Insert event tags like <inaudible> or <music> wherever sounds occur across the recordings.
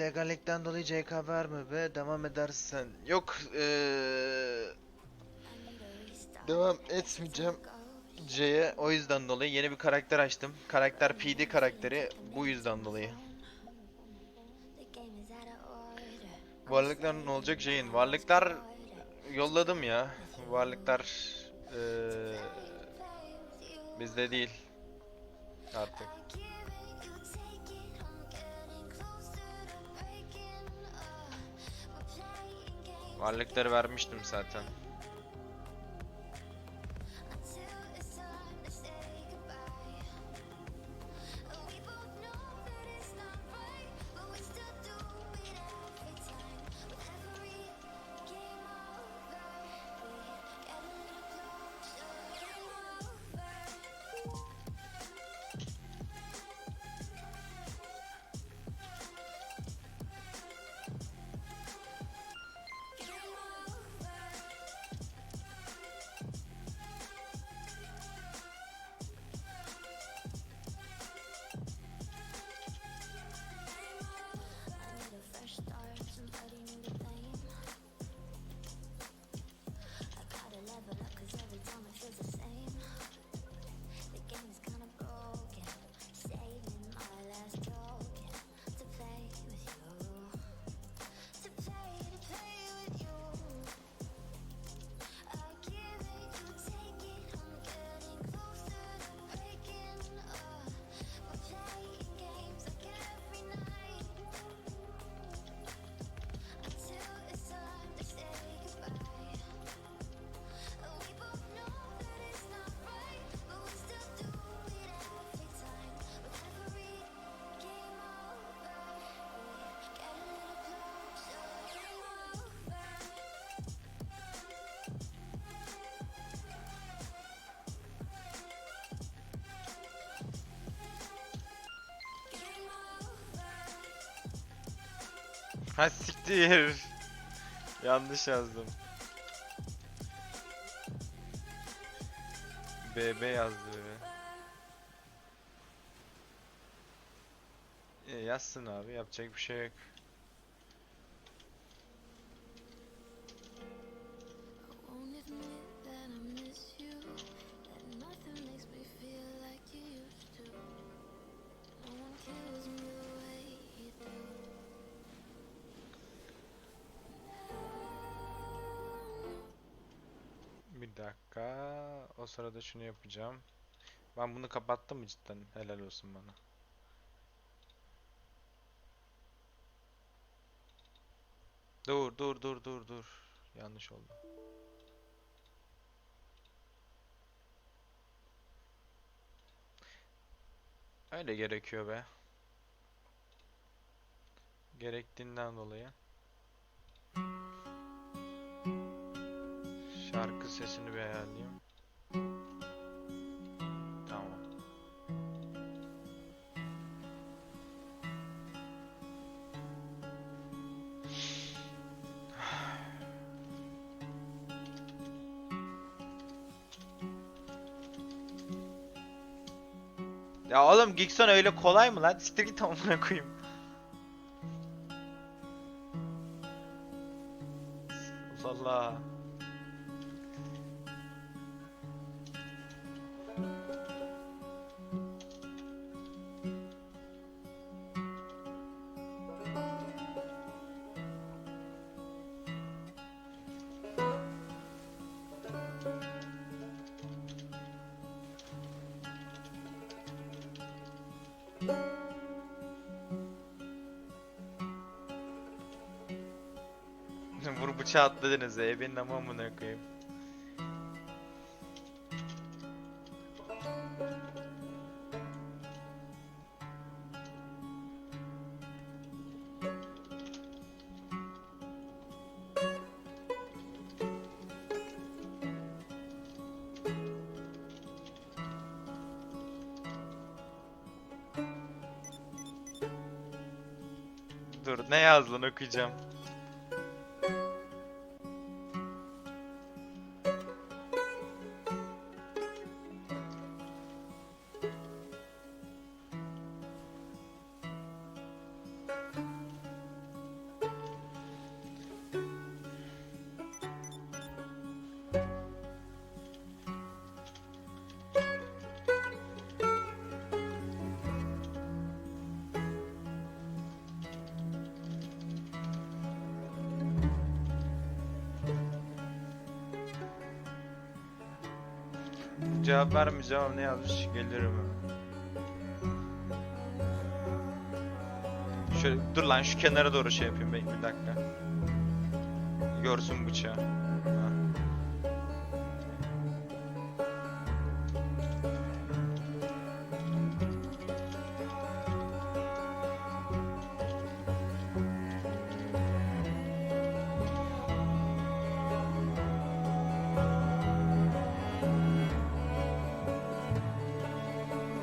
illegallikten dolayı CK verme ve devam edersen. Yok eee devam etmeyeceğim C'ye o yüzden dolayı yeni bir karakter açtım. Karakter PD karakteri bu yüzden dolayı. Varlıklar ne olacak Jane? Varlıklar yolladım ya. Varlıklar eee bizde değil artık. Varlıkları vermiştim zaten. Ha siktir. Yanlış yazdım. BB yazdı bebe. E, yazsın abi yapacak bir şey yok. Dakika. O sırada şunu yapacağım. Ben bunu kapattım mı cidden? Helal olsun bana. Dur dur dur dur dur. Yanlış oldu. Öyle gerekiyor be. Gerektiğinden dolayı. Şarkı sesini bir ayarlayayım. Tamam. <sighs> Ya oğlum Gigson öyle kolay mı lan? Siktir git amına koyayım. <laughs> Vur bıçağı atladınız ya. Benim ama amına koyayım. Dur ne yazdın okuyacağım. Cevap vermeyeceğim ama ne yazmış gelirim. Şöyle dur lan şu kenara doğru şey yapayım bekle bir dakika. Görsün bıçağı.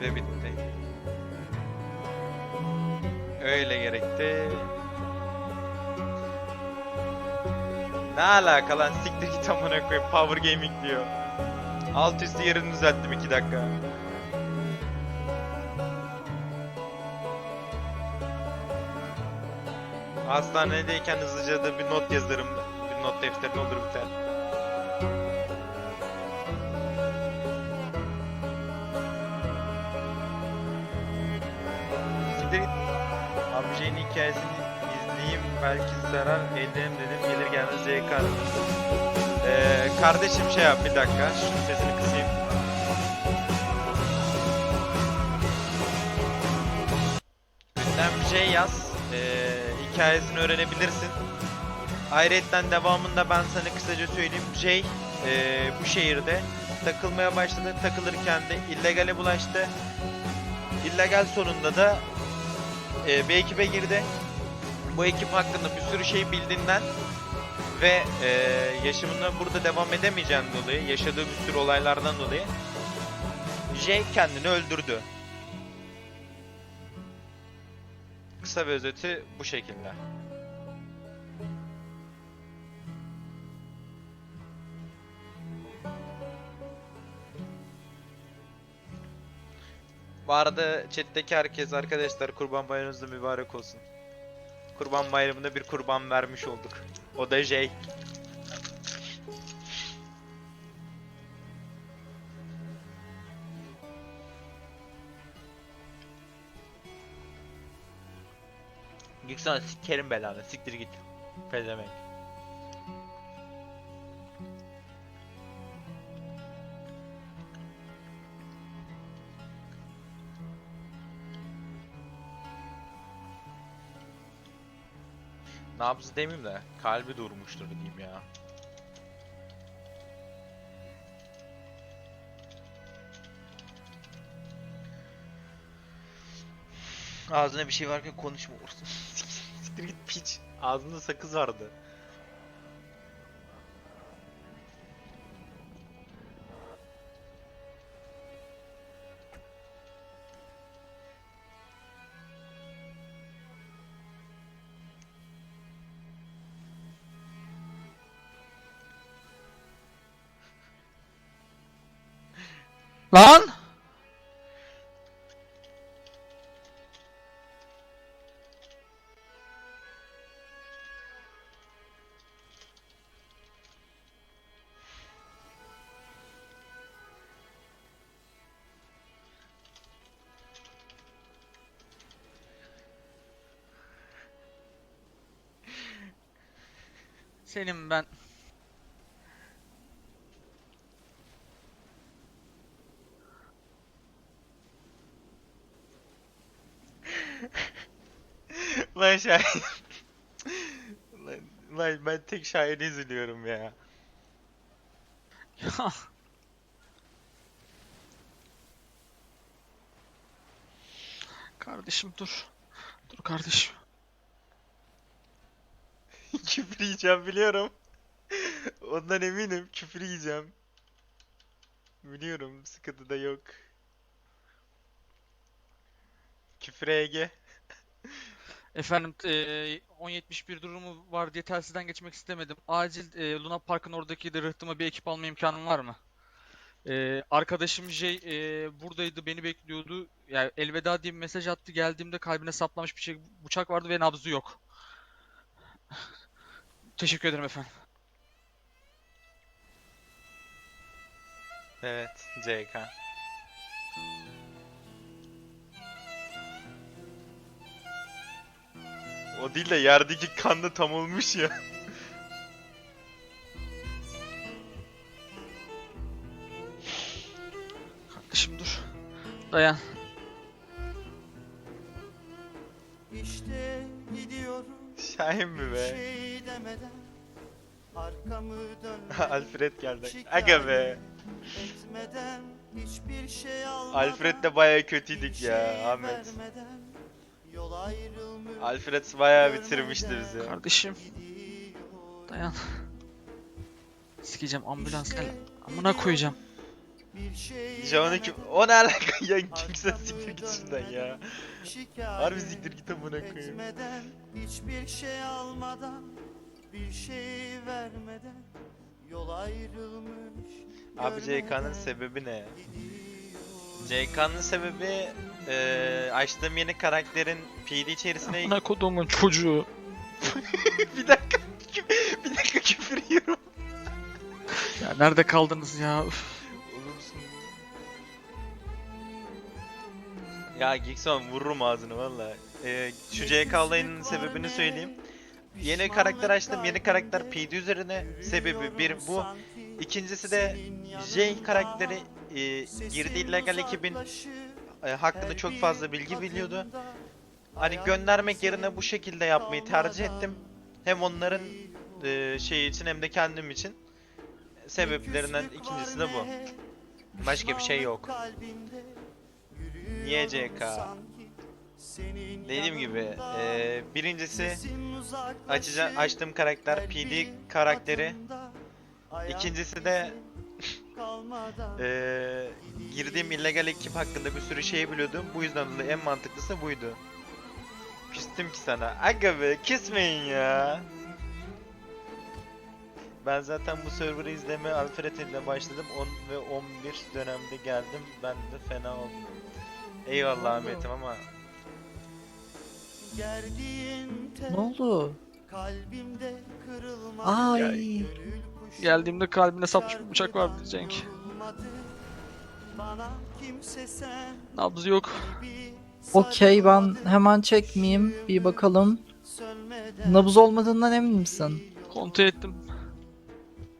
Ve bitti. Öyle gerekti. Ne alaka lan siktir git amına koyayım Power Gaming diyor. Alt üstü yerini düzelttim 2 dakika. Hastanedeyken hızlıca da bir not yazarım. Bir not defterin olur biter. Belki zarar ederim dedim gelir gelmez ZK aradım. Ee, kardeşim şey yap bir dakika şunun sesini kısayım. Üstten bir şey yaz. Ee, hikayesini öğrenebilirsin. Ayrıca devamında ben sana kısaca söyleyeyim. Jay ee, bu şehirde takılmaya başladı. Takılırken de illegale bulaştı. İllegal sonunda da e, bir ekibe girdi. Bu ekip hakkında bir sürü şey bildiğinden ve e, yaşamına burada devam edemeyeceğinden dolayı, yaşadığı bir sürü olaylardan dolayı Jay kendini öldürdü. Kısa ve özeti bu şekilde. Bu arada chat'teki herkes arkadaşlar kurban bayramınız mübarek olsun. Kurban bayramında bir kurban vermiş olduk. O da Jay. Yüksel sikerim belanı siktir git. Pezemek. Nabzı demeyeyim de kalbi durmuştur diyeyim ya. Ağzına bir şey varken konuşma. <laughs> Siktir git piç. Ağzında sakız vardı. Lan! Senin ben Lan <laughs> Şahin. lan, lan ben tek Şahin'i üzülüyorum ya. ya Kardeşim dur. Dur kardeşim. <laughs> küfür yiyeceğim biliyorum. Ondan eminim küfür yiyeceğim. Biliyorum sıkıntı da yok. Küfür Ege. Efendim eee 1071 durumu var diye telsizden geçmek istemedim. Acil eee, Luna Park'ın oradaki de rıhtıma bir ekip alma imkanım var mı? Eee, arkadaşım Jay eee, buradaydı, beni bekliyordu. Yani elveda diye bir mesaj attı. Geldiğimde kalbine saplamış bir şey, bıçak vardı ve nabzı yok. <laughs> Teşekkür ederim efendim. Evet CK. O değil de yerdeki kan da tam olmuş ya. kardeşim dur. Dayan. İşte gidiyorum Şahin mi be? şey demeden Arkamı dönmeden <laughs> Alfred geldi. Aga be. Etmeden hiçbir şey almadan Alfred de baya bir kötüydük şey ya Ahmet. vermeden Yol ayrılmış Alfred baya bitirmişti bizi. Kardeşim dayan. Sikeceğim ambulans gel. Amına koyacağım. John'u kim? O ne alaka ya? Kimse siktir git şuradan ya. Harbi siktir git amına koyayım. Hiçbir şey almadan Bir şey vermeden Yol ayrılmış Abi CK'nın sebebi ne? CK'nın sebebi eee açtığım yeni karakterin PD içerisine Amına koduğumun çocuğu. <laughs> bir dakika bir dakika küfür yiyorum. Ya nerede kaldınız ya? Üf. Olursun. Ya Gixon vururum ağzını valla. Ee, şu CK olayının sebebini söyleyeyim. Yeni karakter açtım. Yeni karakter PD üzerine sebebi bir bu. İkincisi de J karakteri e, girdiği illegal ekibin e, hakkında çok fazla bilgi biliyordu. Hani göndermek yerine bu şekilde yapmayı tercih ettim. Hem onların e, şeyi için hem de kendim için. Sebeplerinden ikincisi de bu. Başka bir şey yok. Niye CK? Dediğim gibi e, birincisi açaca- açtığım karakter PD karakteri. İkincisi de e, girdiğim illegal ekip hakkında bir sürü şey biliyordum. Bu yüzden dolayı en mantıklısı buydu. Küstüm ki sana. Aga be kesmeyin ya. Ben zaten bu server'ı izleme Alfred ile başladım. 10 ve 11 dönemde geldim. Ben de fena oldum. Eyvallah Ahmet'im ama Ne oldu? Kalbimde kırılmadı. Ay. Gönül Geldiğimde kalbine sapmış bir bıçak kimse sen Nabzı yok. Okey ben hemen çekmeyeyim. Bir bakalım. Nabız olmadığından emin misin? Kontrol ettim.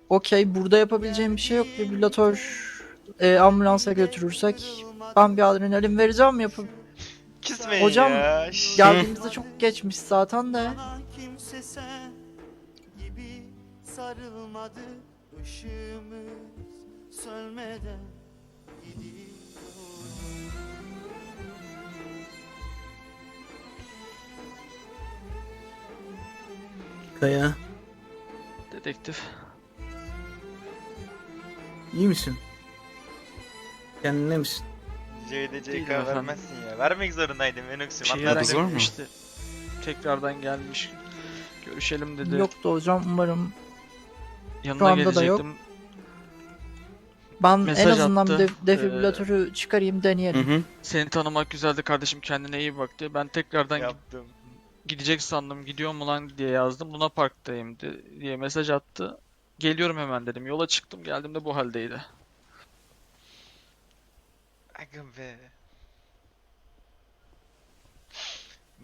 Okey burada yapabileceğim bir şey yok. Defibrilatör e, ambulansa götürürsek ben bir adrenalin vereceğim yapıp kesmeyin Hocam, ya. Geldiğimizde çok geçmiş zaten de. Sarılmadı. Işığımız sönmeden gidiyor. Kaya, Dedektif. iyi misin? Kendine misin? Değilim CK efendim. vermezsin ya. Vermek zorundaydım Enox'um. Yerden hadi. zor mu? Tekrardan gelmiş. Görüşelim dedi. Yoktu hocam umarım. Yanına anda da yok. gelecektim. Ben en Mesaj azından attı. def- defibrilatörü çıkarayım Hı deneyelim. hı. Seni tanımak güzeldi kardeşim kendine iyi bak diye. Ben tekrardan Yaptım. gidecek sandım. Gidiyor mu lan diye yazdım. Luna Park'tayım de- diye mesaj attı. Geliyorum hemen dedim. Yola çıktım. Geldiğimde bu haldeydi. Aga be.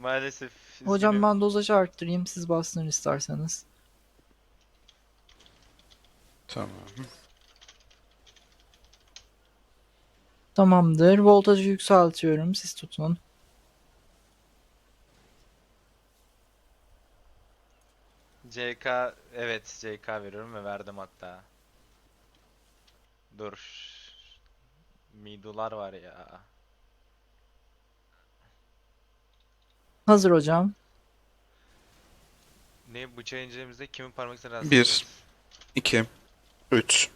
Maalesef. Hocam üzgünüm. ben dozajı arttırayım siz bastırın isterseniz. Tamam. Tamamdır. Voltajı yükseltiyorum. Siz tutun. CK evet CK veriyorum ve verdim hatta. Dur. Midular var ya. Hazır hocam. Ne bıçağı incelememizde kimin parmak izini rahatsız Bir. 2 3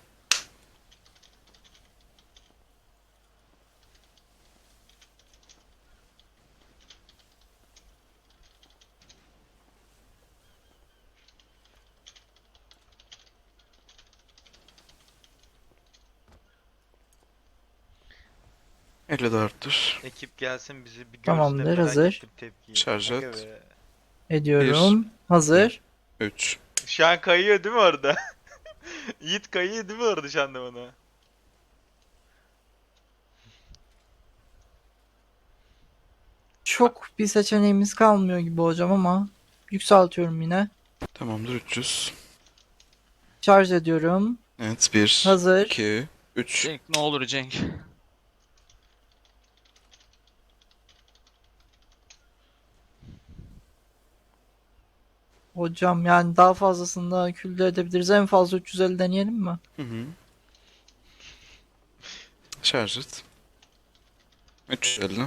50 de arttır. Ekip gelsin bizi bir görsün Tamamdır, merak hazır. ettim tepkiyi. Şarj Aga et. be. Ediyorum. Hazır. 3 Şu an kayıyor değil mi orada? <laughs> Yiğit kayıyor değil mi orada şu anda bana? Çok bir seçeneğimiz kalmıyor gibi hocam ama yükseltiyorum yine. Tamamdır 300. Şarj ediyorum. Evet 1 Hazır. 2 3 Cenk ne olur Cenk. Hocam yani daha fazlasını da külde edebiliriz. En fazla 350 deneyelim mi? Hı hı. Şarj et. 350.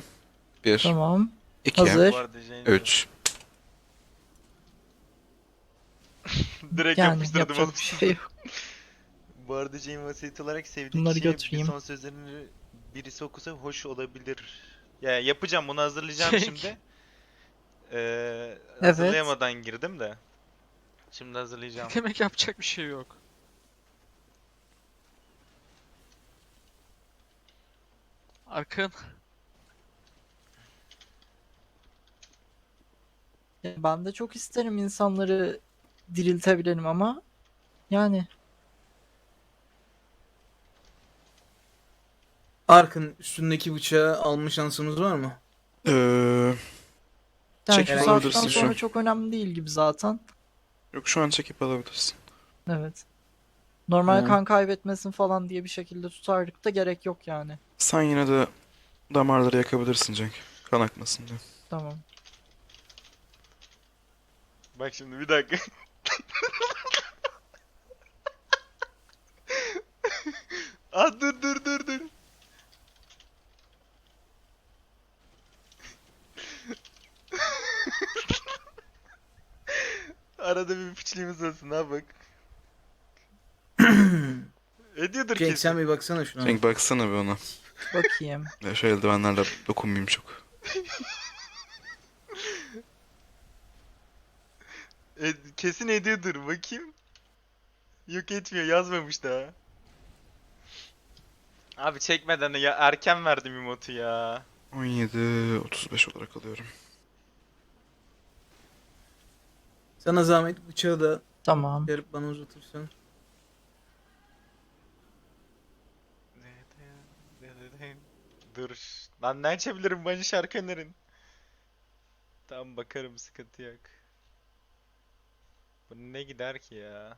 1, Tamam. 2, Hazır. Bu arada Jane- 3. Direkt Yani yapıştırdım yapacak oğlum. bir şey yok. <laughs> Bu arada Jane vasiyeti olarak sevdiği Bunları kişiye götüreyim. bir son sözlerini birisi okusa hoş olabilir. Ya yapacağım bunu hazırlayacağım <laughs> şimdi. Ee, Evet. hazırlayamadan girdim de. Şimdi hazırlayacağım. <laughs> Demek yapacak bir şey yok. Arkın. Ya Ben de çok isterim insanları diriltebilelim ama yani Arkın üstündeki bıçağı alma şansımız var mı? Ee, yani Çekip şu saatten alabilirsin şu sonra an. çok önemli değil gibi zaten. yok şu an çekip alabilirsin. Evet. Normal Tamam. kan kaybetmesin falan diye bir şekilde tutardık da gerek yok yani. Sen yine de damarları yakabilirsin Cenk. Kan akmasın diye. Tamam. Bak şimdi bir dakika. <laughs> ah dur dur dur dur. Arada bir piçliğimiz olsun ha bak. <coughs> Ediyordur Cenk kesin. sen bir baksana şuna. Cenk baksana bir ona. Bakayım. Ya şu eldivenlerle dokunmayayım çok. E, kesin ediyordur bakayım. Yok etmiyor yazmamış daha. Abi çekmeden de ya erken verdim emotu ya. 17, 35 olarak alıyorum. Sana zahmet bıçağı da Tamam. yarıp bana uzatırsan. Dur. Lan ne açabilirim bacı şarkı önerin. Tamam bakarım sıkıntı yok. Bu ne gider ki ya?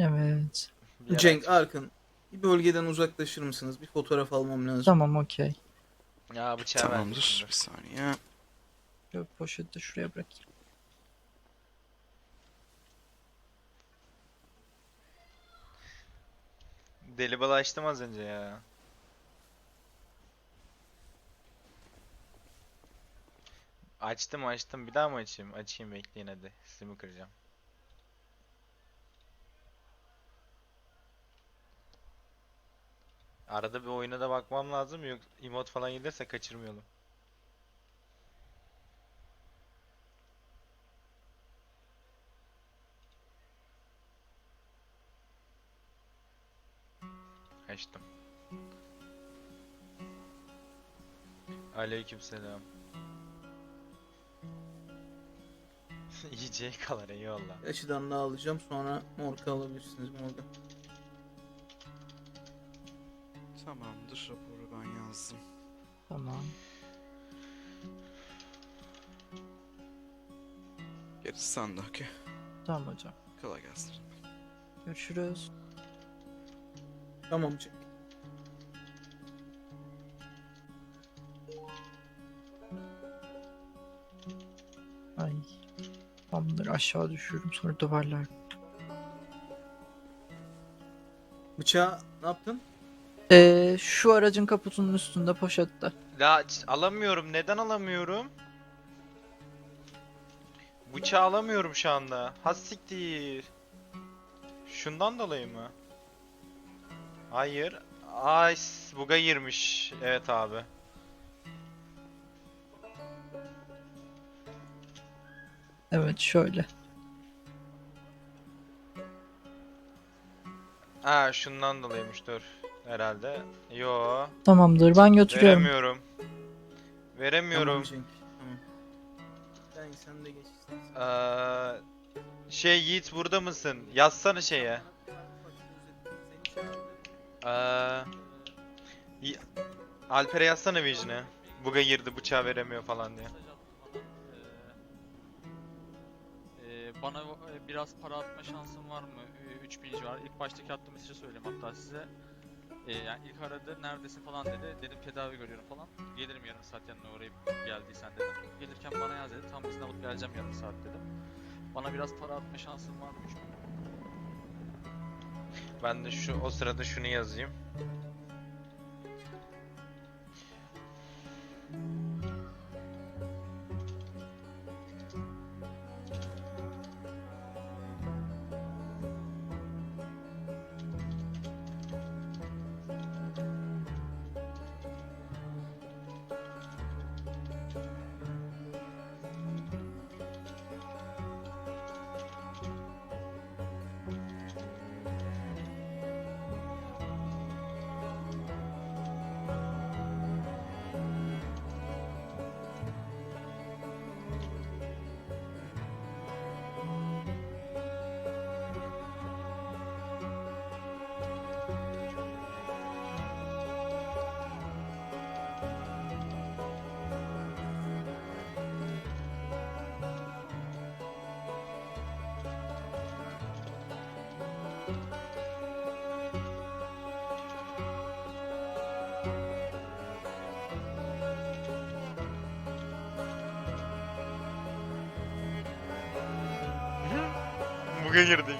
Evet. Bir yer Cenk aç- Arkın bir bölgeden uzaklaşır mısınız? Bir fotoğraf almam lazım. Tamam okey. Ya bıçağı ver. Tamamdır. Bir saniye. Şöyle poşeti de şuraya bırakayım. Deli balı açtım az önce ya. Açtım açtım bir daha mı açayım? Açayım bekleyin hadi. Simi kıracağım. Arada bir oyuna da bakmam lazım yok emot falan gelirse kaçırmayalım. Aleykümselam. <laughs> İyice kalar eyvallah. Açıdan da alacağım sonra morka alabilirsiniz morga. Tamamdır. Raporu ben yazdım. Tamam. Gerisi sende okey. Tamam hocam. Kolay gelsin. Görüşürüz. Tamam Cenk. Tamamdır aşağı düşüyorum sonra duvarlar. Bıçağı ne yaptın? Ee, şu aracın kaputunun üstünde poşette. La alamıyorum. Neden alamıyorum? Bıçağı alamıyorum şu anda. Has siktir. Şundan dolayı mı? Hayır. Ay s- buga girmiş. Evet abi. Evet şöyle. Ha şundan dolayıymış dur. Herhalde. Yo. Tamamdır ben götürüyorum. Veremiyorum. Veremiyorum. Tamam Cenk. Tamam. Ben sen de geç. Aa, şey Yiğit burada mısın? Yazsana şeye. Y- Alper'e yazsana Vision'e. Buga girdi bıçağı veremiyor falan diye. Bana e, biraz para atma şansın var mı? E, 3000 civar. İlk baştaki attığım mesajı söyleyeyim hatta size. E, yani ilk aradı neredesin falan dedi. Dedim tedavi görüyorum falan. Gelirim yarım saat yanına uğrayıp geldiysen dedim. Gelirken bana yaz dedi. Tam alıp geleceğim yarım saat dedim. Bana biraz para atma şansın var mı? Ben de şu o sırada şunu yazayım. Bugün girdik.